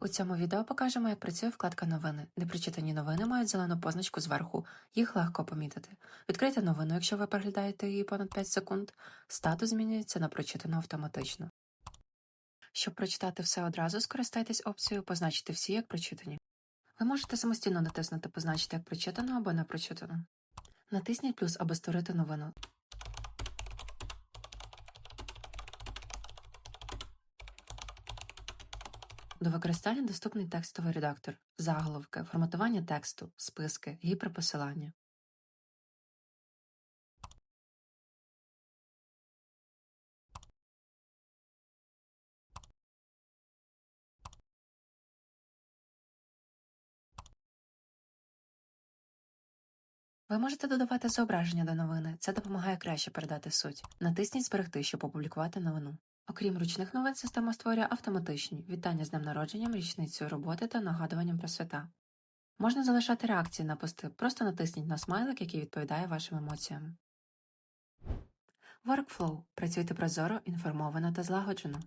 У цьому відео покажемо, як працює вкладка новини. Непрочитані новини мають зелену позначку зверху, їх легко помітити. Відкрийте новину, якщо ви переглядаєте її понад 5 секунд. Статус змінюється на прочитану автоматично. Щоб прочитати все одразу, скористайтесь опцією Позначити всі як прочитані. Ви можете самостійно натиснути Позначити як прочитану або не прочитану. Натисніть плюс, аби створити новину. До використання доступний текстовий редактор, заголовки, форматування тексту, списки, гіперпосилання. Ви можете додавати зображення до новини. Це допомагає краще передати суть. Натисніть Зберегти, щоб опублікувати новину. Окрім ручних новин, система створює автоматичні вітання з днем народженням, річницею роботи та нагадуванням про свята. Можна залишати реакції на пости, просто натисніть на смайлик, який відповідає вашим емоціям. Workflow. Працюйте прозоро, інформовано та злагоджено.